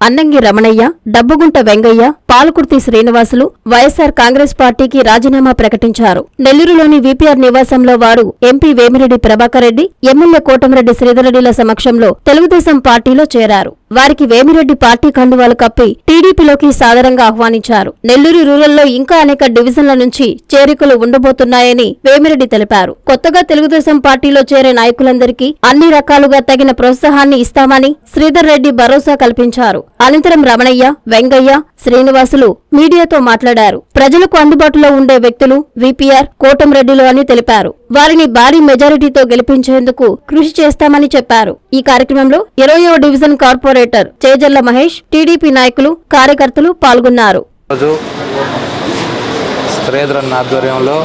అన్నంగి రమణయ్య డబ్బుగుంట వెంగయ్య పాలకుర్తి శ్రీనివాసులు వైఎస్సార్ కాంగ్రెస్ పార్టీకి రాజీనామా ప్రకటించారు. నెల్లూరులోని వీపీఆర్ నివాసంలో వారు ఎంపీ వేమిరెడ్డి ప్రభాకర్ రెడ్డి ఎమ్మెల్యే కోటమిరెడ్డి శ్రీధరరెడ్డిల సమక్షంలో తెలుగుదేశం పార్టీలో చేరారు. వారికి వేమిరెడ్డి పార్టీ కండువాలు కప్పి టీడీపీలోకి సాదరంగా ఆహ్వానించారు. నెల్లూరు రూరల్లో ఇంకా అనేక డివిజన్ల నుంచి చేరికలు ఉండబోతున్నాయని వేమిరెడ్డి తెలిపారు. కొత్తగా తెలుగుదేశం పార్టీలో చేరే నాయకులందరికీ అన్ని రకాలుగా తగిన ప్రోత్సాహాన్ని ఇస్తామని శ్రీధర్ రెడ్డి భరోసా కల్పించారు. అనంతరం రమణయ్య వెంగయ్య శ్రీనివాస్ శ్రీనివాసులు మీడియాతో మాట్లాడారు. ప్రజలకు అందుబాటులో ఉండే వ్యక్తులు విపిఆర్ కోటంరెడ్డిలు అని తెలిపారు. వారిని భారీ మెజారిటీతో గెలిపించేందుకు కృషి చేస్తామని చెప్పారు. ఈ కార్యక్రమంలో ఇరవయో division corporator Chejalla Mahesh TDP నాయకులు కార్యకర్తలు పాల్గొన్నారు. రోజు ఆధ్వర్యంలో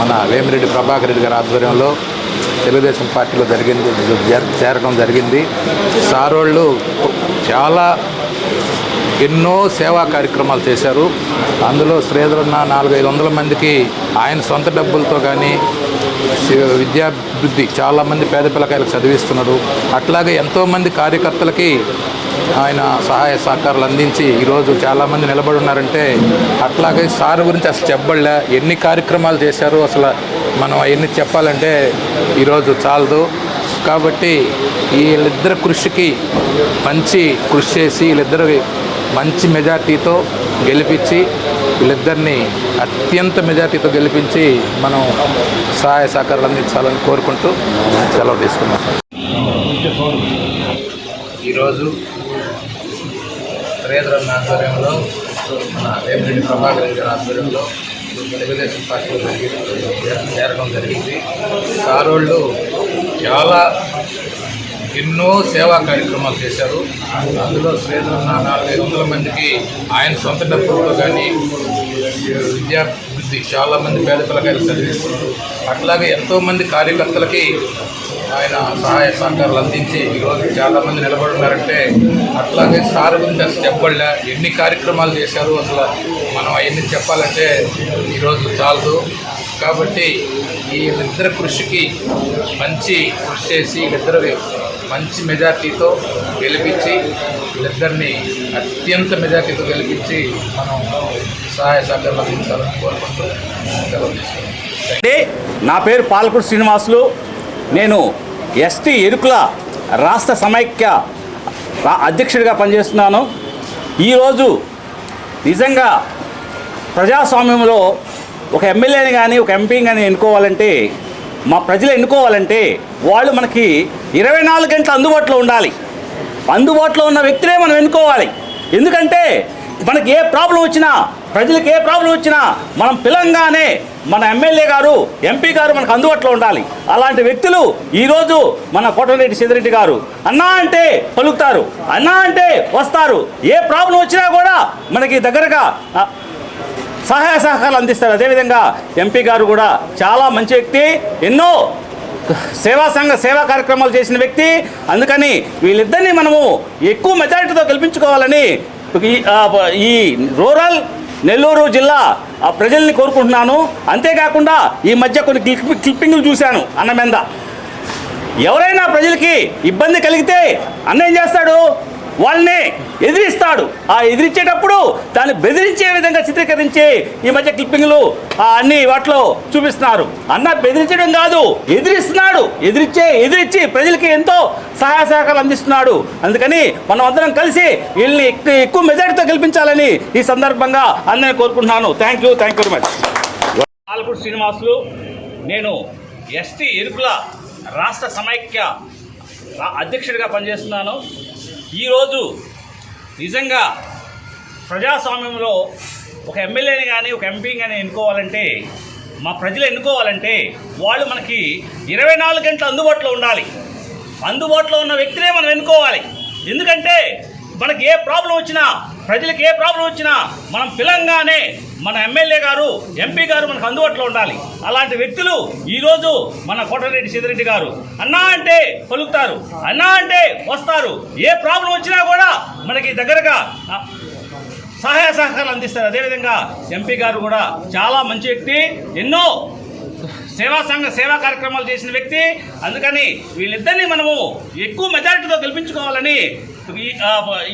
మన వేమిరెడ్డి ప్రభాకర్ రెడ్డి గారి ఆధ్వర్యంలో తెలుగుదేశం పార్టీలో జరిగింది చేరడం జరిగింది. సారోళ్ళు చాలా ఎన్నో సేవా కార్యక్రమాలు చేశారు. అందులో శ్రీధరన్న నాలుగైదు వందల మందికి ఆయన సొంత డబ్బులతో కానీ విద్యాభివృద్ధి చాలామంది పేద పిల్లకాయలకు చదివిస్తున్నారు. అట్లాగే ఎంతోమంది కార్యకర్తలకి ఆయన సహాయ సహకారాలు అందించి ఈరోజు చాలామంది నిలబడి ఉన్నారంటే అట్లాగే సార్ గురించి అసలు చెప్పబడలే. ఎన్ని కార్యక్రమాలు చేశారు అసలు మనం అవన్నీ చెప్పాలంటే ఈరోజు చాలదు. కాబట్టి వీళ్ళిద్దరి కృషికి మంచి కృషి చేసి వీళ్ళిద్దరు మంచి మెజార్టీతో గెలిపించి వీళ్ళిద్దరిని అత్యంత మెజార్టీతో గెలిపించి మనం సహాయ సహకారాలు అందించాలని కోరుకుంటూ సెలవు తీసుకున్నాం. ఈరోజు రేదరం ఆధ్వర్యంలో మన రేపటి ప్రభాకర్ రెడ్డి గారి ఆధ్వర్యంలో తెలుగుదేశం పార్టీలో చేరడం జరిగింది. సారోళ్ళు చాలా ఎన్నో సేవా కార్యక్రమాలు చేశారు. అందులో శ్రేణులు నాలుగైదు వందల మందికి ఆయన సొంత డబ్బులతో కానీ విద్యాభివృద్ధి చాలామంది పేద పిల్లకాయలు చదివిస్తున్నారు. అట్లాగే ఎంతోమంది కార్యకర్తలకి ఆయన సహాయ సహకారాలు అందించి ఈరోజు చాలామంది నిలబడి ఉన్నారంటే అట్లాగే సార్ గురించి అసలు చెప్పలే ఎన్ని కార్యక్రమాలు చేశారు అసలు మనం అవన్నీ చెప్పాలంటే ఈరోజు చాలదు. కాబట్టి వీళ్ళిద్దరి కృషికి మంచి కృషి చేసి వీళ్ళిద్దరు మంచి మెజార్టీతో గెలిపించి వీళ్ళిద్దరిని అత్యంత మెజార్టీతో గెలిపించి మనం సహాయ సహకారాలు అందించాలని అంటే నా పేరు పాలకుడు శ్రీనివాసులు. నేను ఎస్టీ ఎరుకుల రాష్ట్ర సమైక్య అధ్యక్షుడిగా పనిచేస్తున్నాను. ఈరోజు నిజంగా ప్రజాస్వామ్యంలో ఒక ఎమ్మెల్యేని కానీ ఒక ఎంపీని కానీ ఎన్నుకోవాలంటే మా ప్రజలు ఎన్నుకోవాలంటే వాళ్ళు మనకి ఇరవై నాలుగు గంటలు అందుబాటులో ఉండాలి. అందుబాటులో ఉన్న వ్యక్తినే మనం ఎన్నుకోవాలి. ఎందుకంటే మనకి ఏ ప్రాబ్లం వచ్చినా ప్రజలకు ఏ ప్రాబ్లం వచ్చినా మనం పిలంగానే మన ఎమ్మెల్యే గారు ఎంపీ గారు మనకు అందుబాటులో ఉండాలి. అలాంటి వ్యక్తులు ఈరోజు మన కోటమిరెడ్డి సిద్ధిరెడ్డి గారు అన్నా అంటే పలుకుతారు అన్నా అంటే వస్తారు. ఏ ప్రాబ్లం వచ్చినా కూడా మనకి దగ్గరగా సహాయ సహకారాలు అందిస్తారు. అదేవిధంగా ఎంపీ గారు కూడా చాలా మంచి వ్యక్తి. ఎన్నో సేవా సంఘ సేవా కార్యక్రమాలు చేసిన వ్యక్తి. అందుకని వీళ్ళిద్దరిని మనము ఎక్కువ మెజారిటీతో గెలిపించుకోవాలని ఈ రూరల్ నెల్లూరు జిల్లా ఆ ప్రజల్ని కోరుకుంటున్నాను. అంతేకాకుండా ఈ మధ్య కొన్ని క్లిప్పింగ్లు చూశాను అన్న మీద ఎవరైనా ప్రజలకి ఇబ్బంది కలిగితే అన్న ఏం చేస్తాడు? వాళ్ళని ఎదిరిస్తాడు. ఆ ఎదిరించేటప్పుడు దాన్ని బెదిరించే విధంగా చిత్రీకరించి ఈ మధ్య క్లిప్పింగ్లు అన్ని వాటిలో చూపిస్తున్నారు. అన్న బెదిరించడం కాదు ఎదిరిస్తున్నాడు. ఎదిరించే ఎదిరించి ప్రజలకి ఎంతో సహాయ సహకారాలు అందిస్తున్నాడు. అందుకని మనం అందరం కలిసి వీళ్ళని ఎక్కువ మెజారిటీతో గెలిపించాలని ఈ సందర్భంగా అందరినీ కోరుకుంటున్నాను. Thank you thank you very much పాలకుడు శ్రీనివాసులు నేను ఎస్టీ ఎరుకుల రాష్ట్ర సమైక్య అధ్యక్షుడిగా పనిచేస్తున్నాను. ఈరోజు నిజంగా ప్రజాస్వామ్యంలో ఒక ఎమ్మెల్యేని కానీ ఒక ఎంపీని కానీ ఎన్నుకోవాలంటే మా ప్రజలు ఎన్నుకోవాలంటే వాళ్ళు మనకి ఇరవై నాలుగు గంటలు అందుబాటులో ఉండాలి. అందుబాటులో ఉన్న వ్యక్తినే మనం ఎన్నుకోవాలి. ఎందుకంటే మనకి ఏ ప్రాబ్లం వచ్చినా ప్రజలకు ఏ ప్రాబ్లం వచ్చినా మనం పిలంగానే మన ఎమ్మెల్యే గారు ఎంపీ గారు మనకు అందుబాటులో ఉండాలి. అలాంటి వ్యక్తులు ఈరోజు మన కోటరెడ్డి సిద్ధిరెడ్డి గారు. అన్నా అంటే పలుకుతారు అన్నా అంటే వస్తారు. ఏ ప్రాబ్లం వచ్చినా కూడా మనకి దగ్గరగా సహాయ సహకారాలు అందిస్తారు. అదేవిధంగా ఎంపీ గారు కూడా చాలా మంచి వ్యక్తి ఎన్నో సేవా సంఘ సేవా కార్యక్రమాలు చేసిన వ్యక్తి. అందుకని వీళ్ళిద్దరిని మనము ఎక్కువ మెజారిటీతో గెలిపించుకోవాలని ఈ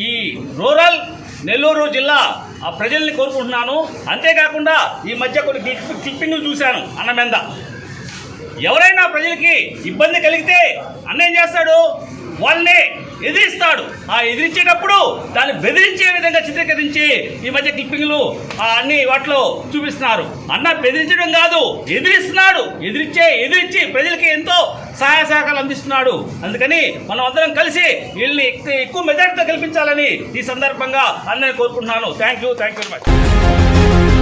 ఈ రూరల్ నెల్లూరు జిల్లా ఆ ప్రజల్ని కోరుకుంటున్నాను. అంతేకాకుండా ఈ మధ్య కొన్ని క్లిప్పింగ్లు చూశాను అన్న మీద ఎవరైనా ప్రజలకి ఇబ్బంది కలిగితే అన్న ఏం చేస్తాడు? వాళ్ళని ఎదిరిస్తాడు. ఆ ఎదిరించేటప్పుడు దాన్ని బెదిరించే విధంగా చిత్రీకరించి ఈ మధ్య క్లిప్పింగ్లు అన్ని వాటిలో చూపిస్తున్నారు. అన్న బెదిరించడం కాదు ఎదిరిస్తున్నాడు. ఎదిరించే ఎదిరించి ప్రజలకి ఎంతో సహాయ సహకారాలు అందిస్తున్నాడు. అందుకని మనం అందరం కలిసి వీళ్ళని ఎక్కువ మెజార్టీతో గెలిపించాలని ఈ సందర్భంగా అందరిని కోరుకుంటున్నాను. Thank you thank you very much